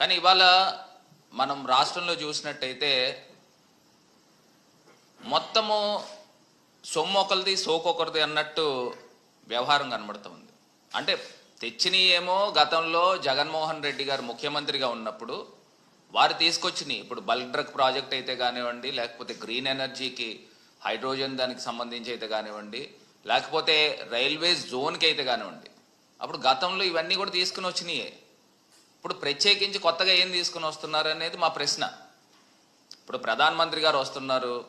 కానీ ఇవాళ మనం రాష్ట్రంలో చూసినట్టయితే మొత్తము సొమ్ము ఒకరిది సోకొకరిది అన్నట్టు వ్యవహారం కనబడుతూ ఉంది అంటే తెచ్చినవి ఏమో గతంలో జగన్మోహన్ రెడ్డి గారు ముఖ్యమంత్రిగా ఉన్నప్పుడు వారు తీసుకొచ్చినాయి. ఇప్పుడు బల్క్ డ్రగ్ ప్రాజెక్ట్ అయితే కానివ్వండి లేకపోతే గ్రీన్ ఎనర్జీకి హైడ్రోజన్ దానికి సంబంధించి అయితే కానివ్వండి లేకపోతే రైల్వే జోన్కి అయితే కానివ్వండి. అప్పుడు గతంలో ఇవన్నీ కూడా తీసుకుని వచ్చినాయే. ఇప్పుడు ప్రత్యేకించి కొత్తగా ఏం తీసుకుని వస్తున్నారు అనేది మా ప్రశ్న. ఇప్పుడు ప్రధానమంత్రి గారు వస్తున్నారు.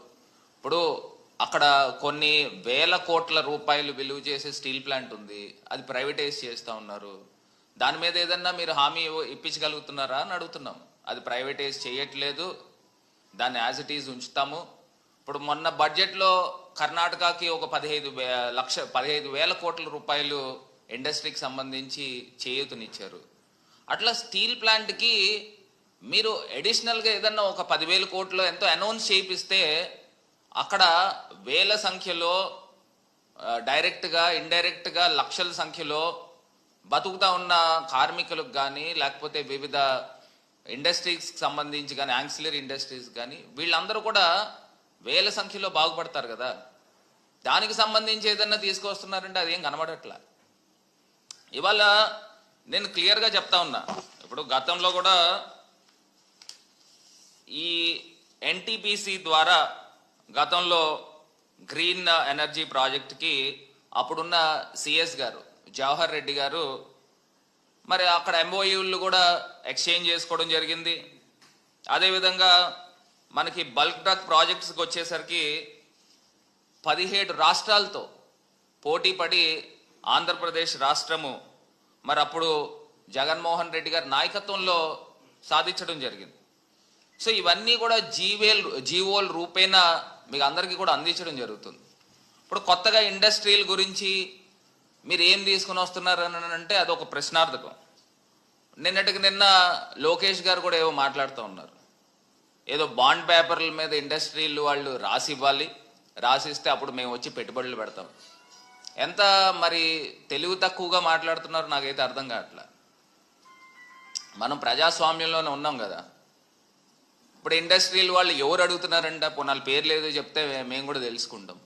ఇప్పుడు అక్కడ కొన్ని వేల కోట్ల రూపాయలు విలువ చేసే స్టీల్ ప్లాంట్ ఉంది. అది ప్రైవేటైజ్ చేస్తూ ఉన్నారు. దాని మీద ఏదన్నా మీరు హామీ ఇప్పించగలుగుతున్నారా అని అడుగుతున్నాం. అది ప్రైవేటైజ్ చేయట్లేదు. దాన్ని యాజ్ ఇట్ ఈజ్ ఉంచుతాము. ఇప్పుడు మొన్న బడ్జెట్లో కర్ణాటకకి ఒక పదిహేదు వే లక్ష పదిహేదు వేల కోట్ల రూపాయలు ఇండస్ట్రీకి సంబంధించి చేయూతనిచ్చారు. అట్లా స్టీల్ ప్లాంట్కి మీరు అడిషనల్గా ఏదన్నా ఒక పదివేల కోట్లు ఎంతో అనౌన్స్ చేయిస్తే అక్కడ వేల సంఖ్యలో డైరెక్ట్గా ఇండైరెక్ట్గా లక్షల సంఖ్యలో బతుకుతా ఉన్న కార్మికులకు కానీ లేకపోతే వివిధ ఇండస్ట్రీస్కి సంబంధించి కానీ యాంక్సిలరీ ఇండస్ట్రీస్ కానీ వీళ్ళందరూ కూడా వేల సంఖ్యలో బాగుపడతారు కదా. దానికి సంబంధించి ఏదన్నా తీసుకొస్తున్నారంటే అదేం కనబడట్లా. ఇవాళ నేను క్లియర్గా చెప్తా ఉన్నా. ఇప్పుడు గతంలో కూడా ఈ ఎన్టీపీసీ ద్వారా గతంలో గ్రీన్ ఎనర్జీ ప్రాజెక్ట్కి అప్పుడున్న సిఎస్ గారు జవహర్ రెడ్డి గారు మరి అక్కడ ఎంఓయూలు కూడా ఎక్స్చేంజ్ చేసుకోవడం జరిగింది. అదేవిధంగా మనకి బల్క్ డ్రగ్ ప్రాజెక్ట్స్కి వచ్చేసరికి పదిహేడు రాష్ట్రాలతో పోటీ పడి ఆంధ్రప్రదేశ్ రాష్ట్రము మరి అప్పుడు జగన్మోహన్ రెడ్డి గారి నాయకత్వంలో సాధించడం జరిగింది. సో ఇవన్నీ కూడా జీవేల్ జీవోల్ రూపేణా మీకు అందరికీ కూడా అందించడం జరుగుతుంది. ఇప్పుడు కొత్తగా ఇండస్ట్రీల గురించి మీరు ఏం తీసుకుని వస్తున్నారు అని అంటే అది ఒక ప్రశ్నార్థకం. నిన్నటికి నిన్న లోకేష్ గారు కూడా ఏవో మాట్లాడుతూ ఉన్నారు. ఏదో బాండ్ పేపర్ల మీద ఇండస్ట్రీలు వాళ్ళు రాసి ఇవ్వాలి. రాసిస్తే అప్పుడు మేము వచ్చి పెట్టుబడులు పెడతాం. ఎంత మరి తెలివి తక్కువగా మాట్లాడుతున్నారో నాకైతే అర్థం కావట్లే. మనం ప్రజాస్వామ్యంలోనే ఉన్నాం కదా. ఇప్పుడు ఇండస్ట్రీలు వాళ్ళు ఎవరు అడుగుతున్నారంటే? పోనాలు పేరు లేదో చెప్తే మేము కూడా తెలుసుకుంటాం.